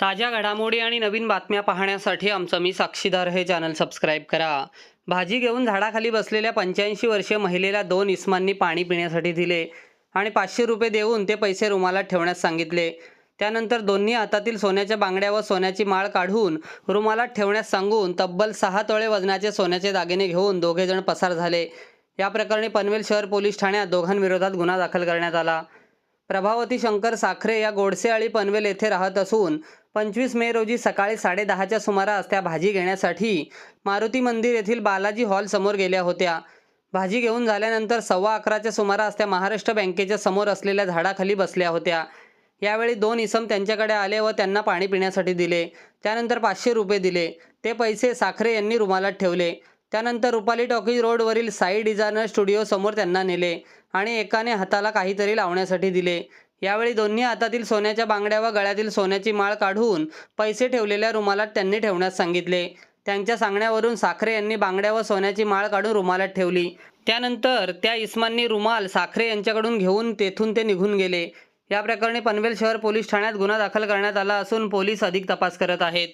ताज्या घडामोडी आणि नवीन बातम्या पाहण्यासाठी आमचं मी साक्षीदार हे चॅनल सबस्क्राईब करा. भाजी घेऊन झाडाखाली बसलेल्या पंच्याऐंशी वर्षीय महिलेला दोन इस्मांनी पाणी पिण्यासाठी दिले आणि पाचशे रुपये देऊन ते पैसे रुमालात ठेवण्यास सांगितले. त्यानंतर दोन्ही हातातील सोन्याच्या बांगड्या व सोन्याची माळ काढून रुमालात ठेवण्यास सांगून तब्बल सहा तळे वजनाचे सोन्याचे दागिने घेऊन दोघेजण पसार झाले. या प्रकरणी पनवेल शहर पोलीस ठाण्यात दोघांविरोधात गुन्हा दाखल करण्यात आला. प्रभावती शंकर साखरे या गोडसेआळी पनवेल येथे राहत असून पंचवीस मे रोजी सकाळी साडेदहाच्या सुमारास त्या भाजी घेण्यासाठी मारुती मंदिर येथील बालाजी हॉल समोर गेल्या होत्या. भाजी घेऊन झाल्यानंतर सव्वा अकराच्या सुमारास त्या महाराष्ट्र बँकेच्या समोर असलेल्या झाडाखाली बसल्या होत्या. यावेळी दोन इसम त्यांच्याकडे आले व त्यांना पाणी पिण्यासाठी दिले. त्यानंतर पाचशे रुपये दिले. ते पैसे साखरे यांनी रुमालात ठेवले. त्यानंतर रुपाली टॉकीज रोडवरील साई डिझायनर स्टुडिओ समोर त्यांना नेले आणि एकाने हाताला काहीतरी लावण्यासाठी दिले. यावेळी दोन्ही हातातील सोन्याच्या बांगड्या व गळ्यातील सोन्याची माळ काढून पैसे ठेवलेल्या रुमालात त्यांनी ठेवण्यास सांगितले. त्यांच्या सांगण्यावरून साखरे यांनी बांगड्या व सोन्याची माळ काढून रुमालात ठेवली. त्यानंतर त्या इस्मांनी रुमाल साखरे यांच्याकडून घेऊन तेथून ते निघून गेले. या प्रकरणी पनवेल शहर पोलीस ठाण्यात गुन्हा दाखल करण्यात आला असून पोलीस अधिक तपास करत आहेत.